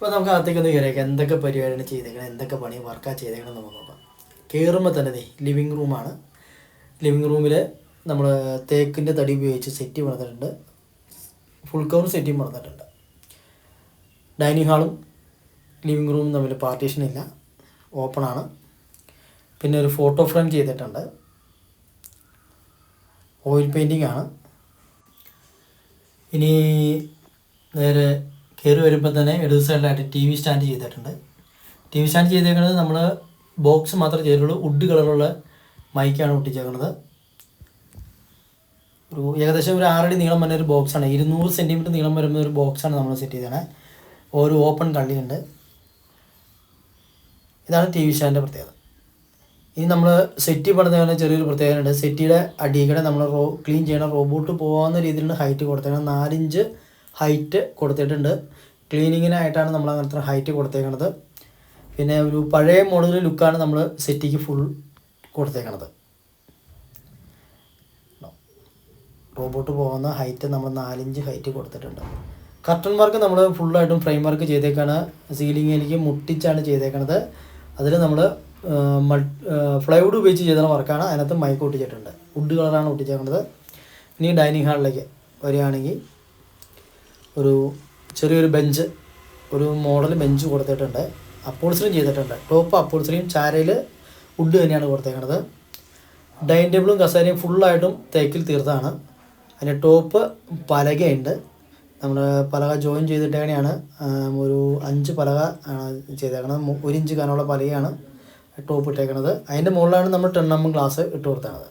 അപ്പോൾ നമുക്ക് അകത്തേക്ക് ഒന്ന് കയറിയേക്കാം എന്തൊക്കെ പരിപാടിയാണ് ചെയ്തേക്കണം? എന്തൊക്കെ പണി വർക്കാണ് ചെയ്തേക്കണം നമുക്ക് നോക്കാം. കയറുമ്പോൾ തന്നെ നീ ലിവിങ് റൂമാണ് ലിവിങ് റൂമിൽ നമ്മൾ തേക്കിന്റെ തടി ഉപയോഗിച്ച് സെറ്റ് പണിതിട്ടുണ്ട്. ഫുൾ കവർ സെറ്റും പണിതിട്ടുണ്ട്. ഡൈനിങ് ഹാളും ലിവിങ് റൂമും തമ്മിൽ പാർട്ടീഷൻ ഇല്ല. ഓപ്പണാണ് പിന്നെ ഒരു ഫോട്ടോ ഫ്രെയിം ചെയ്തിട്ടുണ്ട്. ഓയിൽ പെയിന്റിംഗ് ആണ്. ഇനി നേരെ കയറി വരുമ്പോൾ തന്നെ ഇടത് സൈഡിലായിട്ട് ടി വി സ്റ്റാൻഡ് ചെയ്തിട്ടുണ്ട്. ടി വി സ്റ്റാൻഡ് ചെയ്തേക്കുന്നത് നമ്മൾ ബോക്സ് മാത്രമേ ചെയ്തിട്ടുള്ളൂ. വുഡ് കളറുള്ള മൈക്കാണ് ഒട്ടിച്ചേക്കുന്നത്. ഒരു ഏകദേശം ഒരു ആറടി നീളം വരുന്ന ഒരു ബോക്സാണ് ഇരുന്നൂറ് സെന്റിമീറ്റർ നീളം വരുന്ന ഒരു ബോക്സാണ് നമ്മൾ സെറ്റ് ചെയ്തത് ഒരു ഓപ്പൺ കള്ളിയുണ്ട് ഇതാണ് ടി വി സ്റ്റാൻഡിന്റെ പ്രത്യേകത. ഇനി നമ്മൾ സെറ്റി പണിതേക്കുന്ന ചെറിയൊരു പ്രത്യേകതയുണ്ട്. സെറ്റിയുടെ അടിയുടെ നമ്മൾ റോ ക്ലീൻ ചെയ്യണം റോബോട്ട് പോകാവുന്ന രീതിയിലുള്ള ഹൈറ്റ് കൊടുത്തേക്കുന്നത് നാലിഞ്ച് ഹൈറ്റ് കൊടുത്തിട്ടുണ്ട്. ക്ലീനിങ്ങിനായിട്ടാണ് നമ്മൾ അങ്ങനത്തെ ഹൈറ്റ് കൊടുത്തേക്കണത്. പിന്നെ ഒരു പഴയ മോഡൽ ലുക്കാണ് നമ്മൾ സെറ്റിക്ക് ഫുൾ കൊടുത്തേക്കണത്. റോബോട്ട് പോകുന്ന ഹൈറ്റ് നമ്മൾ നാലിഞ്ച് ഹൈറ്റ് കൊടുത്തിട്ടുണ്ട്. കർട്ടൺ വർക്ക് നമ്മൾ ഫുള്ളായിട്ടും ഫ്രെയിം വർക്ക് ചെയ്തേക്കാണ്. സീലിങ്ങിലേക്ക് മുട്ടിച്ചാണ് ചെയ്തേക്കണത്. അതിൽ നമ്മൾ ഫ്ലൈവുഡ് ഉപയോഗിച്ച് ചെയ്ത വർക്കാണ്. അതിനകത്ത് മൈക്ക് ഒട്ടിച്ചിട്ടുണ്ട്. വുഡ് കളറാണ് ഒട്ടിച്ചേക്കുന്നത് ഇനി ഡൈനിങ് ഹാളിലേക്ക് വരികയാണെങ്കിൽ ഒരു ചെറിയൊരു ബെഞ്ച് ഒരു മോഡൽ ബെഞ്ച് കൊടുത്തിട്ടുണ്ട്. അപ്പോൾസറിയും ചെയ്തിട്ടുണ്ട്. ടോപ്പ് അപ്പോൾസറിയും ചാരയിൽ വുഡ് തന്നെയാണ് കൊടുത്തേക്കുന്നത് ഡൈനിങ് ടേബിളും കസേരയും ഫുള്ളായിട്ടും തേക്കിൽ തീർത്താണ്. അതിന്റെ ടോപ്പ് പലകയുണ്ട്. നമ്മൾ പലക ജോയിൻ ചെയ്തിട്ടേക്കണെയാണ് ഒരു അഞ്ച് പലക ആണ് ചെയ്തേക്കുന്നത് ഒരു ഇഞ്ച് കനമുള്ള പലകയാണ് ടോപ്പ് ഇട്ടേക്കുന്നത് അതിന്റെ മുകളിലാണ് നമ്മൾ ടെണ്ണമ്മ ഗ്ലാസ് ഇട്ട് കൊടുത്തത്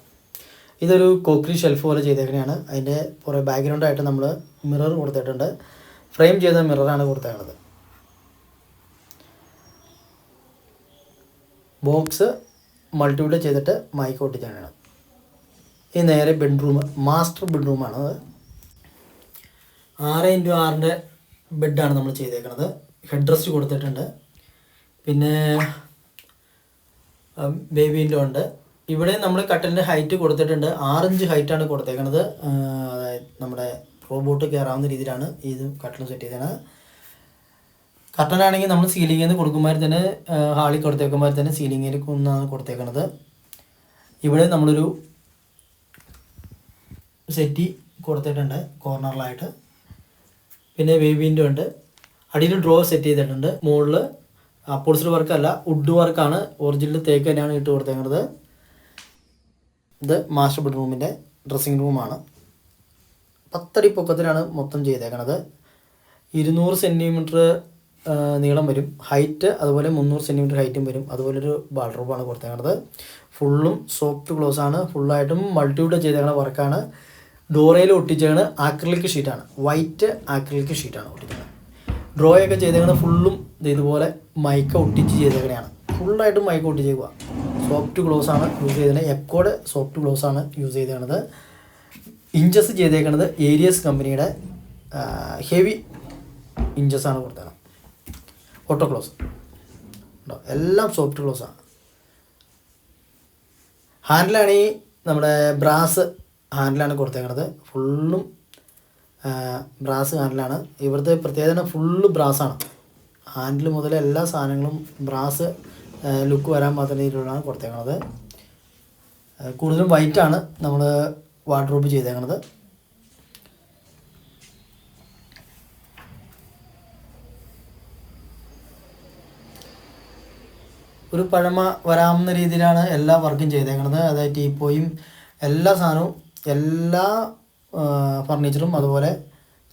ഇതൊരു കോക്രി ഷെൽഫ് പോലെ ചെയ്തേക്കണെയാണ്. അതിന്റെ കുറേ ബാക്ക്ഗ്രൗണ്ടായിട്ട് നമ്മൾ മിറർ കൊടുത്തിട്ടുണ്ട്. ഫ്രെയിം ചെയ്ത മിററാണ് കൊടുത്തേക്കണത്. ബോക്സ് മൾട്ടിപ്ലൈ ചെയ്തിട്ട് മൈക്ക് ഒട്ടിച്ചാണ് ഈ നേരെ ബെഡ്റൂം മാസ്റ്റർ ബെഡ്റൂമാണ് ആറ് ഇന്റു ആറിന്റെ ബെഡാണ് നമ്മൾ ചെയ്തേക്കുന്നത് ഹെഡ് റെസ്റ്റ് കൊടുത്തിട്ടുണ്ട്. പിന്നെ ബേബീന്റെ ഉണ്ട്. ഇവിടെ നമ്മൾ കട്ടലിന്റെ ഹൈറ്റ് കൊടുത്തിട്ടുണ്ട്. ആറിഞ്ച് ഹൈറ്റാണ് കൊടുത്തേക്കുന്നത് അതായത് നമ്മുടെ റോബോട്ട് കയറാവുന്ന രീതിയിലാണ് ഇത് കട്ടൽ സെറ്റ് ചെയ്തത് കട്ടലാണെങ്കിൽ നമ്മൾ സീലിംഗിൽ നിന്ന് കൊടുക്കുമ്പോൾ തന്നെ ഹാളിൽ കൊടുത്തേക്കുമ്പോൾ തന്നെ സീലിംഗിൽ ഒന്നാണ് കൊടുത്തേക്കണത്. ഇവിടെ നമ്മളൊരു സെറ്റി കൊടുത്തിട്ടുണ്ട് കോർണറിലായിട്ട്. പിന്നെ വേവിന്റെ ഉണ്ട്. അടിയിൽ ഡ്രോ സെറ്റ് ചെയ്തിട്ടുണ്ട്. മുകളിൽ അപ്പോൾസ്റ്റർ വർക്കല്ല വുഡ് വർക്കാണ് ഒറിജിനൽ തേക്ക് തന്നെയാണ് ഇട്ട് കൊടുത്തേക്കുന്നത് ഇത് മാസ്റ്റർ ബെഡ്റൂമിന്റെ ഡ്രസ്സിംഗ് റൂമാണ് പത്തടി പൊക്കത്തിലാണ് മൊത്തം ചെയ്തേക്കണത്. ഇരുന്നൂറ് സെന്റിമീറ്റർ നീളം വരും. ഹൈറ്റ് അതുപോലെ മുന്നൂറ് സെന്റിമീറ്റർ ഹൈറ്റും വരും. അതുപോലെ ഒരു ബാൾറൂമാണ് കൊടുത്തേക്കണത്. ഫുള്ളും സോഫ്റ്റ് ക്ലോസ് ആണ്. ഫുള്ളായിട്ടും മൾട്ടിവിഡ് ചെയ്തേക്കണ വർക്കാണ് ഡോറയിൽ ഒട്ടിച്ചേക്കണ ആക്രിലിക് ഷീറ്റാണ് വൈറ്റ് ആക്രിലിക് ഷീറ്റാണ് ഒട്ടിക്കുന്നത് ഡ്രോയൊക്കെ ചെയ്തേക്കണ ഫുള്ളും ഇതുപോലെ മൈക്ക ഒട്ടിച്ച് ചെയ്തേക്കണയാണ്. ഫുള്ളായിട്ടും മൈക്ക ഒട്ടിച്ചേക്കുക സോഫ്റ്റ് ഗ്ലോസ് ആണ് യൂസ് ചെയ്തത് എക്കോഡ് സോഫ്റ്റ് ഗ്ലോസ് ആണ് യൂസ് ചെയ്തേക്കണത്. ഇഞ്ചസ് ചെയ്തേക്കുന്നത് ഏരിയസ് കമ്പനിയുടെ ഹെവി ഇഞ്ചസ് ആണ് കൊടുത്തത് ഓട്ടോ ക്ലോസ് ഉണ്ടോ? എല്ലാം സോഫ്റ്റ് ക്ലോസ് ആണ്. ഹാൻഡിലാണെങ്കിൽ നമ്മുടെ ബ്രാസ് ഹാൻഡിലാണ് കൊടുത്തേക്കുന്നത് ഫുള്ളും ബ്രാസ് ഹാൻഡിലാണ് ഇവിടുത്തെ പ്രത്യേകത ഫുള്ള് ആണ്. ഹാൻഡിൽ മുതൽ എല്ലാ സാധനങ്ങളും ബ്രാസ് ലുക്ക് വരാൻ മാത്രം രീതിയിലാണ് കൊടുത്തേക്കണത്. കൂടുതലും വൈറ്റാണ് നമ്മൾ വാർഡ്രോബ് ചെയ്തേക്കണത്. ഒരു പഴമ വരാവുന്ന രീതിയിലാണ് എല്ലാ വർക്കും ചെയ്തേക്കുന്നത് അതായത് ടീപ്പോയും എല്ലാ സാധനവും എല്ലാ ഫർണിച്ചറും അതുപോലെ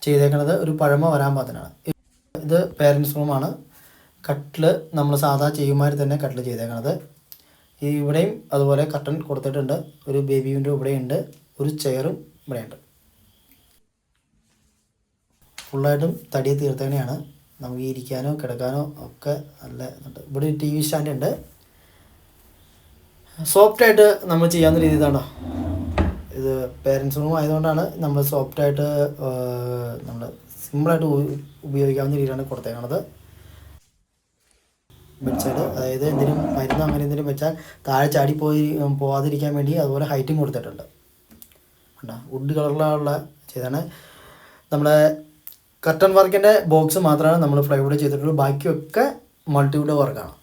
ചെയ്തേക്കുന്നത് ഒരു പഴമ വരാൻ പാകത്തിനാണ് ഇത് പേരൻസ് റൂമാണ് കട്ടിൽ നമ്മൾ സാധാ ചെയ്യുമാതിരി തന്നെ കട്ടിൽ ചെയ്തേക്കണത്. ഈ ഇവിടെയും അതുപോലെ കട്ടൺ കൊടുത്തിട്ടുണ്ട്. ഒരു ബേബി വിൻഡോ ഇവിടെയുണ്ട്. ഒരു ചെയറും ഇവിടെയുണ്ട്. ഫുള്ളായിട്ടും തടി തീർത്തേനെയാണ്. നമുക്ക് ഇരിക്കാനോ കിടക്കാനോ ഒക്കെ നല്ല ഇതുണ്ട്. ഇവിടെ ടി വി സ്റ്റാൻഡ് ഉണ്ട്. സോഫ്റ്റായിട്ട് നമ്മൾ ചെയ്യാവുന്ന രീതി ഇതാണോ? ഇത് പേരൻസ് റൂം ആയതുകൊണ്ടാണ് നമ്മൾ സോഫ്റ്റായിട്ട് നമ്മൾ സിമ്പിളായിട്ട് ഉപ- ഉപയോഗിക്കാവുന്ന രീതിയിലാണ് കൊടുത്തേക്കണത്. ബെഡ് സൈഡ് അതായത് എന്തെങ്കിലും മരുന്ന് അങ്ങനെ എന്തെങ്കിലും വെച്ചാൽ താഴെ ചാടി പോയി പോവാതിരിക്കാൻ വേണ്ടി അതുപോലെ ഹൈറ്റും കൊടുത്തിട്ടുണ്ട്. കണ്ടോ? വുഡ് കളറിലുള്ള ചെയ്താണ് നമ്മുടെ കർട്ടൺ വർക്കിന്റെ ബോക്സ് മാത്രമാണ് നമ്മൾ ഫ്ലൈവുഡ് ചെയ്തിട്ടുള്ളൂ. ബാക്കിയൊക്കെ മൾട്ടിവുഡ് വർക്കാണ്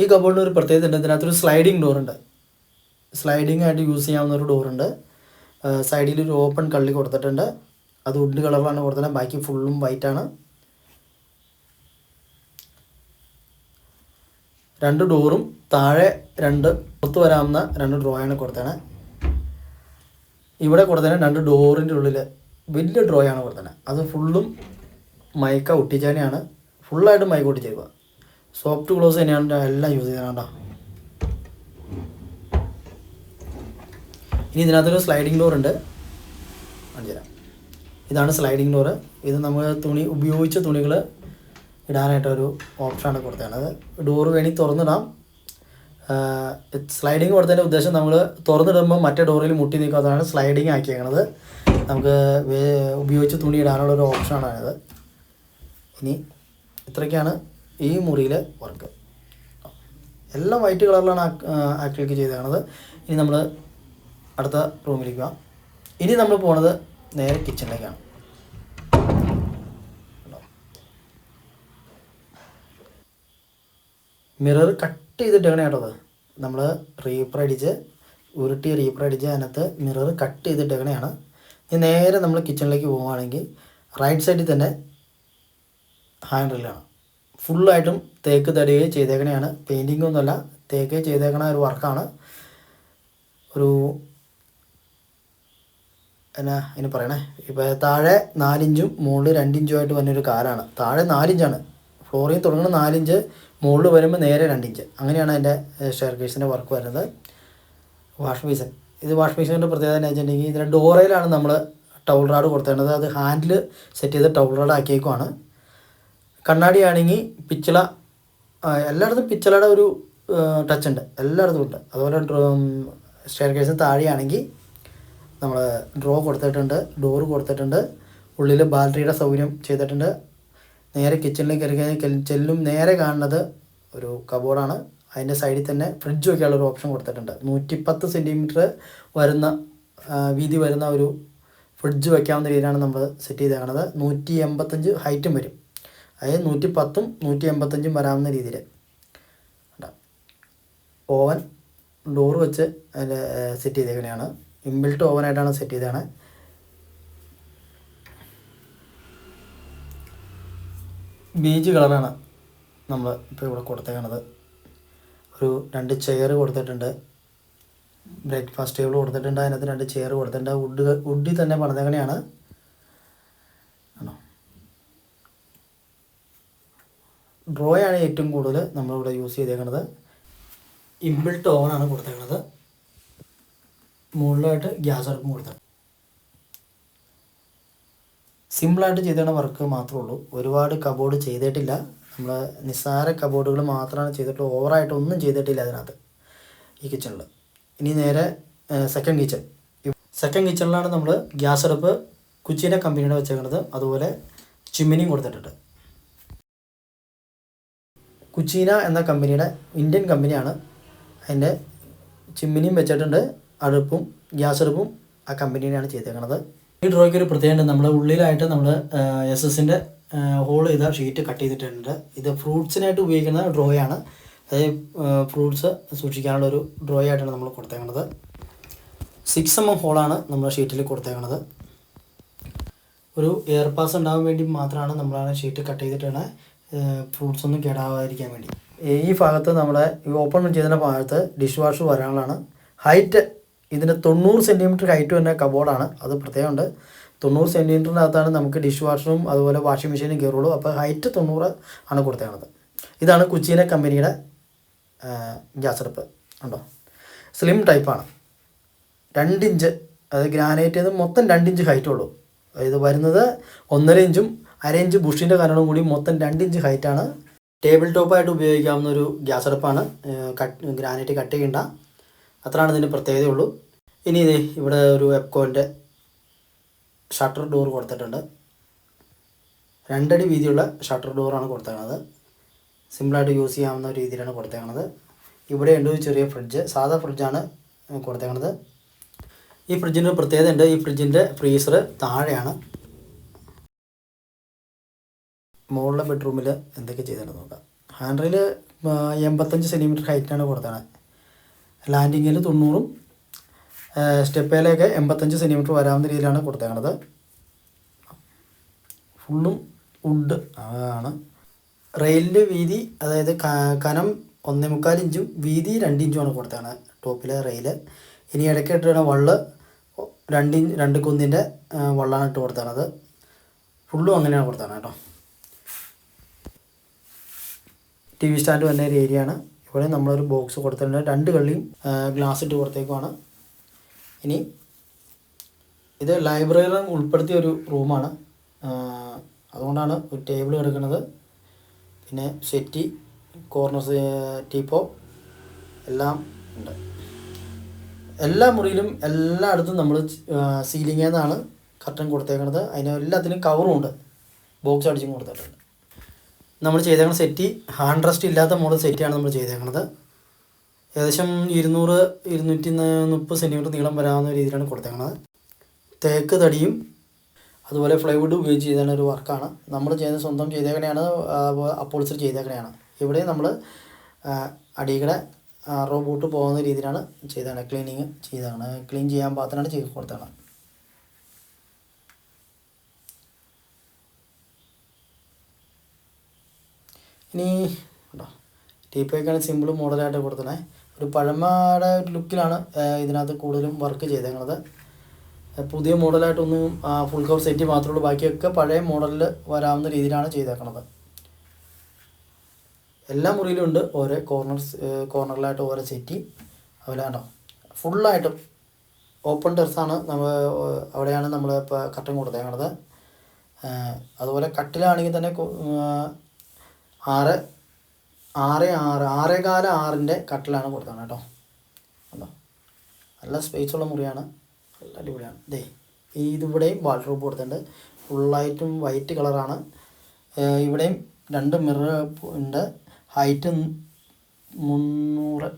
ഈ കബോർഡിന് ഒരു പ്രത്യേകത ഉണ്ട്. ഇതിനകത്തൊരു സ്ലൈഡിങ് ഡോറുണ്ട് സ്ലൈഡിങ് ആയിട്ട് യൂസ് ചെയ്യാവുന്ന ഒരു ഡോറുണ്ട് സൈഡിൽ ഒരു ഓപ്പൺ കള്ളി കൊടുത്തിട്ടുണ്ട്. അത് വുഡ് കളറിലാണ് കൊടുത്തത് ബാക്കി ഫുള്ളും വൈറ്റ് രണ്ട് ഡോറും താഴെ രണ്ട് പുറത്ത് വരാവുന്ന രണ്ട് ഡ്രോയാണ് കൊടുത്തത് ഇവിടെ കൊടുത്തേനെ രണ്ട് ഡോറിന്റെ ഉള്ളിൽ വലിയ ഡ്രോയാണ് കൊടുത്തത് അത് ഫുള്ളും മയക്ക ഒട്ടിച്ചേനെയാണ്. ഫുള്ളായിട്ട് മയക്ക ഒട്ടിച്ചേക്കുക സോഫ്റ്റ് ഗ്ലോസ് തന്നെയാണ് എല്ലാം യൂസ് ചെയ്തത് കേട്ടോ. ഇനി ഇതിനകത്തൊരു സ്ലൈഡിങ് ഡോർ ഉണ്ട്. കാണിച്ചു ഇതാണ് സ്ലൈഡിങ് ഡോറ് ഇത് നമ്മൾ തുണി ഉപയോഗിച്ച തുണികൾ ഇടാനായിട്ടൊരു ഓപ്ഷനാണ് കൊടുത്തത് ഡോറ് വേണമെങ്കിൽ തുറന്നിടാം. സ്ലൈഡിങ് കൊടുത്തതിന്റെ ഉദ്ദേശം നമ്മൾ തുറന്നിടുമ്പോൾ മറ്റേ ഡോറിൽ മുട്ടി നിൽക്കാത്തതാണ് സ്ലൈഡിങ് ആക്കിയേക്കണത്. നമുക്ക് ഉപയോഗിച്ച് തുണി ഇടാനുള്ള ഒരു ഓപ്ഷനാണിത്. ഇനി ഇത്രയ്ക്കാണ് ഈ മുറിയിലെ വർക്ക്. എല്ലാം വൈറ്റ് കളറിലാണ് ആക്രിലിക്ക് ചെയ്തേക്കണത്. ഇനി നമ്മൾ അടുത്ത റൂമിലേക്ക് പോകാം ഇനി നമ്മൾ പോണത് നേരെ കിച്ചണിലേക്കാണ് മിറർ കട്ട് ചെയ്തിട്ടാണ് കേട്ടോ അത് നമ്മൾ റീപ്പർ അടിച്ച് ഉരുട്ടി റീപ്പർ അടിച്ച് അതിനകത്ത് മിറർ കട്ട് ചെയ്തിട്ടേക്കണെയാണ് ഇനി നേരെ നമ്മൾ കിച്ചണിലേക്ക് പോവുകയാണെങ്കിൽ റൈറ്റ് സൈഡിൽ തന്നെ ഹാൻഡ് ഡ്രില്ലാണ് ഫുള്ളായിട്ടും തേക്ക് തടിയെ ചെയ്തേക്കണെയാണ് പെയിന്റിംഗ് ഒന്നുമല്ല തേക്ക് ചെയ്തേക്കണ ഒരു വർക്കാണ് ഒരു എന്നാ ഇനി പറയണേ? ഇപ്പോൾ താഴെ നാലിഞ്ചും മുകളിൽ രണ്ടിഞ്ചും ആയിട്ട് വന്നൊരു കാലാണ്. താഴെ നാലിഞ്ചാണ്. ഫ്ലോറിൽ തുടങ്ങുന്ന നാലിഞ്ച് മുകളിൽ വരുമ്പോൾ നേരെ രണ്ടിഞ്ച് അങ്ങനെയാണ് അതിന്റെ ഷെയർ കേസിന്റെ വർക്ക് വരുന്നത്. വാഷ് ബേസിൻ ഇത് വാഷ് ബേസിന്റെ പ്രത്യേകത എന്ന് വെച്ചിട്ടുണ്ടെങ്കിൽ ഇതിന്റെ ഡോറയിലാണ് നമ്മൾ ടൗൾ റാഡ് കൊടുത്തേണ്ടത്. അത് ഹാൻഡിൽ സെറ്റ് ചെയ്ത് ടൗൾ റാഡ് ആക്കിയേക്കുവാണ്. കണ്ണാടിയാണെങ്കിൽ പിച്ചള എല്ലായിടത്തും പിച്ചളയുടെ ഒരു ടച്ച് ഉണ്ട്. എല്ലായിടത്തും ഉണ്ട്. അതുപോലെ സ്റ്റെയർ കേസിന് താഴെയാണെങ്കിൽ നമ്മൾ ഡ്രോ കൊടുത്തിട്ടുണ്ട് ഡോറ് കൊടുത്തിട്ടുണ്ട്. ഉള്ളിൽ ബാറ്ററിയുടെ സൗകര്യം ചെയ്തിട്ടുണ്ട്. നേരെ കിച്ചണിലേക്ക് കയറി കഴിഞ്ഞാൽ ചെല്ലും നേരെ കാണുന്നത് ഒരു കബോർഡാണ് അതിന്റെ സൈഡിൽ തന്നെ ഫ്രിഡ്ജ് വയ്ക്കാനുള്ള ഒരു ഓപ്ഷൻ കൊടുത്തിട്ടുണ്ട്. നൂറ്റിപ്പത്ത് സെന്റിമീറ്റർ വരുന്ന വീതി വരുന്ന ഒരു ഫ്രിഡ്ജ് വയ്ക്കാവുന്ന രീതിയിലാണ് നമ്മൾ സെറ്റ് ചെയ്തേക്കണത് നൂറ്റി എൺപത്തഞ്ച് ഹൈറ്റും വരും. അതായത് നൂറ്റി പത്തും നൂറ്റി എൺപത്തഞ്ചും വരാവുന്ന രീതിയിൽ. ഓവൻ ഡോറ് വെച്ച് സെറ്റ് ചെയ്തേക്കണെയാണ്. ഇൻബിൽട്ട് ഓവനായിട്ടാണ് സെറ്റ് ചെയ്തതാണ് ബീജ് കളറാണ് നമ്മൾ ഇപ്പോൾ ഇവിടെ കൊടുത്തേക്കണത്. ഒരു രണ്ട് ചെയർ കൊടുത്തിട്ടുണ്ട്. ബ്രേക്ക്ഫാസ്റ്റ് ടേബിൾ കൊടുത്തിട്ടുണ്ട്. അതിനകത്ത് രണ്ട് ചെയർ കൊടുത്തിട്ടുണ്ട്. വുഡ് വുഡിൽ തന്നെ പണിതേക്കണെയാണ്. ആണോ? ഡ്രോയാണ് ഏറ്റവും കൂടുതൽ നമ്മളിവിടെ യൂസ് ചെയ്തേക്കുന്നത് ഇൻബിൽട്ട് ഓവനാണ് കൊടുത്തേക്കുന്നത് മുകളിലായിട്ട് ഗ്യാസ് അടുപ്പും കൊടുത്തത് സിമ്പിളായിട്ട് ചെയ്തതാണ് വർക്ക് മാത്രമേ ഉള്ളൂ ഒരുപാട് കബോർഡ് ചെയ്തിട്ടില്ല. നമ്മൾ നിസ്സാര കബോർഡുകൾ മാത്രമാണ് ചെയ്തിട്ട് ഓവറായിട്ട് ഒന്നും ചെയ്തിട്ടില്ല അതിനകത്ത് ഈ കിച്ചണിൽ ഇനി നേരെ സെക്കൻഡ് കിച്ചൺ സെക്കൻഡ് കിച്ചണിലാണ് നമ്മൾ ഗ്യാസ് അടുപ്പ് കുച്ചിന്റെ കമ്പനിയുടെ വെച്ചേക്കുന്നത് അതുപോലെ ചിമ്മിനിയും കൊടുത്തിട്ടുണ്ട് കുച്ചീന എന്ന കമ്പനിയുടെ ഇന്ത്യൻ കമ്പനിയാണ്. അതിന്റെ ചിമ്മിനിയും വെച്ചിട്ടുണ്ട്. അടുപ്പും ഗ്യാസ് അടുപ്പും ആ കമ്പനിയുടെയാണ് ചെയ്തേക്കണത്. ഈ ഡ്രോയ്ക്ക് ഒരു പ്രത്യേകത നമ്മൾ ഉള്ളിലായിട്ട് നമ്മൾ എസ് എസിന്റെ ഹോൾ ചെയ്ത ഷീറ്റ് കട്ട് ചെയ്തിട്ടുണ്ട്. ഇത് ഫ്രൂട്ട്സിനായിട്ട് ഉപയോഗിക്കുന്ന ഡ്രോയാണ് അതായത് ഫ്രൂട്ട്സ് സൂക്ഷിക്കാനുള്ള ഒരു ഡ്രോ ആയിട്ടാണ് നമ്മൾ കൊടുത്തേക്കുന്നത് സിക്സ് എം എം ഹോളാണ് നമ്മൾ ഷീറ്റിൽ കൊടുത്തേക്കുന്നത് ഒരു എയർ പാസ് ഉണ്ടാകാൻ വേണ്ടി മാത്രമാണ് നമ്മളാണ് ഷീറ്റ് കട്ട് ചെയ്തിട്ടാണ് ഫ്രൂട്ട്സ് ഒന്നും കേടാവാതിരിക്കാൻ വേണ്ടി. ഈ ഭാഗത്ത് നമ്മുടെ ഈ ഓപ്പൺ ചെയ്തതിന്റെ ഭാഗത്ത് ഡിഷ് വാഷ് വരാനുള്ളതാണ്. ഹൈറ്റ് ഇതിന് തൊണ്ണൂറ് സെന്റിമീറ്റർ ഹൈറ്റ് തന്നെ കബോർഡാണ് അത് പ്രത്യേകമുണ്ട്. തൊണ്ണൂറ് സെന്റിമീറ്ററിനകത്താണ് നമുക്ക് ഡിഷ് വാഷറും അതുപോലെ വാഷിംഗ് മെഷീനും കയറുള്ളൂ അപ്പോൾ ഹൈറ്റ് തൊണ്ണൂറ് ആണ് കൊടുത്തേക്കുന്നത് ഇതാണ് കുച്ചീന കമ്പനിയുടെ ഗ്യാസ് അടുപ്പ്. ഉണ്ടോ സ്ലിം ടൈപ്പാണ് രണ്ടിഞ്ച് അത് ഗ്രാനൈറ്റ് മൊത്തം മൊത്തം രണ്ടിഞ്ച് ഹൈറ്റ് ഉള്ളൂ. ഇത് വരുന്നത് ഒന്നര ഇഞ്ചും അര ഇഞ്ച് ബുഷിന്റെ കാരണം കൂടി മൊത്തം രണ്ടിഞ്ച് ഹൈറ്റാണ് ടേബിൾ ടോപ്പായിട്ട് ഉപയോഗിക്കാവുന്ന ഒരു ഗ്യാസ് അടുപ്പാണ്. കട്ട് ഗ്രാനൈറ്റ് കട്ട് ചെയ്യണ്ട. അത്രയാണ് ഇതിന്റെ പ്രത്യേകതയുള്ളൂ. ഇനി ഇത് ഇവിടെ ഒരു എപ്കോന്റെ ഷട്ടർ ഡോർ കൊടുത്തിട്ടുണ്ട്. രണ്ടടി വീതിയുള്ള ഷട്ടർ ഡോറാണ് കൊടുത്തേക്കുന്നത് സിമ്പിളായിട്ട് യൂസ് ചെയ്യാവുന്ന രീതിയിലാണ് കൊടുത്തേക്കുന്നത് ഇവിടെ ഉണ്ട് ചെറിയ ഫ്രിഡ്ജ്. സാധാ ഫ്രിഡ്ജാണ് കൊടുത്തേക്കുന്നത് ഈ ഫ്രിഡ്ജിന്റെ പ്രത്യേകത ഉണ്ട്. ഈ ഫ്രിഡ്ജിന്റെ ഫ്രീസർ താഴെയാണ്. മുകളിലെ ബെഡ്റൂമിൽ എന്തൊക്കെ ചെയ്തിട്ടുണ്ട് നോക്കാം. ഹാൻഡ്രിൽ എൺപത്തഞ്ച് സെന്റിമീറ്റർ ഹൈറ്റാണ് കൊടുത്തത് ലാൻഡിങ്ങിൽ തൊണ്ണൂറും സ്റ്റെപ്പേലൊക്കെ എൺപത്തഞ്ച് സെന്റിമീറ്റർ വരാവുന്ന രീതിയിലാണ് കൊടുത്തേക്കണത്. ഫുള്ളും വുഡ് ആണ്. റെയിലിന്റെ വീതി അതായത് കനം ഒന്നേ മുക്കാൽ ഇഞ്ചും വീതി രണ്ട് ഇഞ്ചുമാണ് കൊടുത്തേക്കണത് ടോപ്പിലെ റെയിൽ. ഇനി ഇടയ്ക്ക് ഇട്ടിരുന്ന വള്ള് രണ്ട് രണ്ട് കുന്നിന്റെ വള്ളാണ് ഇട്ട് കൊടുത്തേണത് ഫുള്ളും അങ്ങനെയാണ് കൊടുത്തേണത് കേട്ടോ. ടി വി സ്റ്റാൻഡ് വന്ന ഒരു ഏരിയ ആണ് ഇവിടെ നമ്മളൊരു ബോക്സ് കൊടുത്തിട്ടുണ്ട്. രണ്ട് കള്ളിയും ഗ്ലാസ് ഇട്ട് പുറത്തേക്കുമാണ് ഇനി ഇത് ലൈബ്രറി ഉൾപ്പെടുത്തിയ ഒരു റൂമാണ് അതുകൊണ്ടാണ് ഒരു ടേബിൾ കിടക്കുന്നത് പിന്നെ സെറ്റി കോർണർ ടീപ്പോ എല്ലാം ഉണ്ട്. എല്ലാ മുറിയിലും എല്ലായിടത്തും നമ്മൾ സീലിംഗിൽ നിന്നാണ് കർട്ടൻ കൊടുത്തേക്കുന്നത്. അതിന് എല്ലാത്തിനും കവറും ഉണ്ട്. ബോക്സ് അടിച്ചും കൊടുത്തിട്ടുണ്ട്. നമ്മൾ ചെയ്തേക്കുന്ന സെറ്റി ഹാൻഡ് റെസ്റ്റ് ഇല്ലാത്ത മോഡൽ സെറ്റിയാണ് നമ്മൾ ചെയ്തേക്കുന്നത് ഏകദേശം ഇരുന്നൂറ് ഇരുന്നൂറ്റി മുപ്പത് സെന്റിമീറ്റർ നീളം വരാവുന്ന രീതിയിലാണ് കൊടുത്തേക്കുന്നത് തേക്ക് തടിയും അതുപോലെ ഫ്ലൈവുഡ് ഉപയോഗിച്ച് ചെയ്തേക്കുന്ന ഒരു വർക്കാണ് നമ്മൾ ചെയ്ത സ്വന്തം ചെയ്തേക്കണെയാണ് അപ്പോൾസർ ചെയ്തേക്കണെയാണ്. ഇവിടെ നമ്മൾ അടിയുടെ റോബോട്ട് പോകുന്ന രീതിയിലാണ് ചെയ്തതാണ് ക്ലീനിങ് ചെയ്തതാണ് ക്ലീൻ ചെയ്യാൻ പാത്രമാണ് ചെയ്ത് കൊടുത്തതാണ് ഇനി കേട്ടോ ടീപ്പോയ്ക്കാണ് സിമ്പിൾ മോഡലായിട്ട് കൊടുത്തത് ഒരു പഴമയുടെ ലുക്കിലാണ് ഇതിനകത്ത് കൂടുതലും വർക്ക് ചെയ്തേക്കുന്നത് പുതിയ മോഡലായിട്ടൊന്നും ഫുൾ കവർ സെറ്റ് മാത്രമേ ഉള്ളൂ. ബാക്കിയൊക്കെ പഴയ മോഡലിൽ വരാവുന്ന രീതിയിലാണ് ചെയ്തേക്കുന്നത് എല്ലാ മുറിയിലും ഉണ്ട് ഓരോ കോർണർ കോർണറിലായിട്ട് ഓരോ സെറ്റി അതുപോലെ കണ്ടോ? ഫുള്ളായിട്ടും ഓപ്പൺ ടെറസാണ് നമ്മൾ അവിടെയാണ് നമ്മൾ ഇപ്പോൾ കട്ടൻ കൊടുത്തേക്കണത്. അതുപോലെ കട്ടിലാണെങ്കിൽ തന്നെ ആറ് ആറ് ആറ് ആറേകാല ആറിന്റെ കട്ടിലാണ് കൊടുത്തത് കേട്ടോ. കണ്ടോ? നല്ല സ്പേസുള്ള മുറിയാണ്. നല്ല അടിപൊളിയാണ്. ദേ ഇതിവിടെയും വാൾഡ്രോബ് കൊടുത്തിട്ടുണ്ട്. ഫുള്ളായിട്ടും വൈറ്റ് കളറാണ് ഇവിടെയും രണ്ട് മിറർ ഉണ്ട്. ഹൈറ്റ് മുന്നൂറ്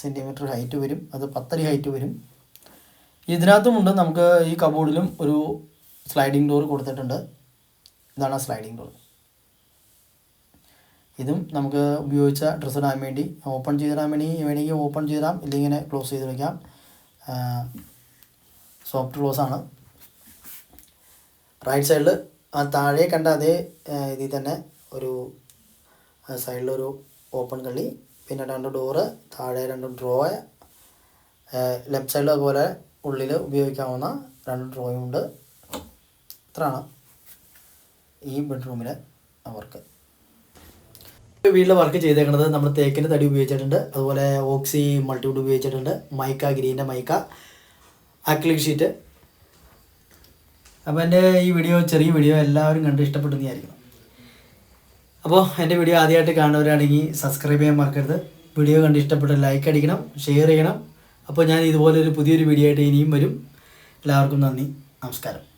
സെന്റിമീറ്റർ ഹൈറ്റ് വരും. അത് പത്തടി ഹൈറ്റ് വരും. ഇതിനകത്തുമുണ്ട് നമുക്ക് ഈ കബോർഡിലും ഒരു സ്ലൈഡിങ് ഡോർ കൊടുത്തിട്ടുണ്ട്. ഇതാണ് സ്ലൈഡിങ് ഡോർ ഇതും നമുക്ക് ഉപയോഗിച്ച ഡ്രസ്സ് ഇടാൻ വേണ്ടി ഓപ്പൺ ചെയ്തിടാൻ വേണ്ടി വേണമെങ്കിൽ ഓപ്പൺ ചെയ്തിടാം. ഇല്ലെങ്കിൽ ഇങ്ങനെ ക്ലോസ് ചെയ്ത് വയ്ക്കാം സോഫ്റ്റ് ക്ലോസ് ആണ്. റൈറ്റ് സൈഡിൽ ആ താഴെ കണ്ട അതേ ഇതിൽ തന്നെ ഒരു സൈഡിലൊരു ഓപ്പൺ കള്ളി പിന്നെ രണ്ട് ഡോറ് താഴെ രണ്ട് ഡ്രോയ ലെഫ്റ്റ് സൈഡിൽ അതുപോലെ ഉള്ളിൽ ഉപയോഗിക്കാവുന്ന രണ്ട് ഡ്രോയും ഉണ്ട്. ഇത്രയാണ് ഈ ബെഡ്റൂമിലെ വർക്ക് വീട്ടിൽ വർക്ക് ചെയ്തേക്കുന്നത് നമ്മൾ തേക്കിന്റെ തടി ഉപയോഗിച്ചിട്ടുണ്ട്. അതുപോലെ ഓക്സി മൾട്ടിവുഡ് ഉപയോഗിച്ചിട്ടുണ്ട്. മൈക്ക ഗ്രീന്റെ മൈക്ക അക്ലിക് ഷീറ്റ് അപ്പോൾ എന്റെ ഈ വീഡിയോ ചെറിയ വീഡിയോ എല്ലാവരും കണ്ട് ഇഷ്ടപ്പെടുന്നതായിരിക്കണം അപ്പോൾ എന്റെ വീഡിയോ ആദ്യമായിട്ട് കാണുന്നവരാണെങ്കിൽ സബ്സ്ക്രൈബ് ചെയ്യാൻ മറക്കരുത്. വീഡിയോ കണ്ട് ഇഷ്ടപ്പെട്ട ലൈക്ക് അടിക്കണം ഷെയർ ചെയ്യണം. അപ്പോൾ ഞാൻ ഇതുപോലൊരു പുതിയൊരു വീഡിയോ ആയിട്ട് ഇനിയും വരും. എല്ലാവർക്കും നന്ദി. നമസ്കാരം.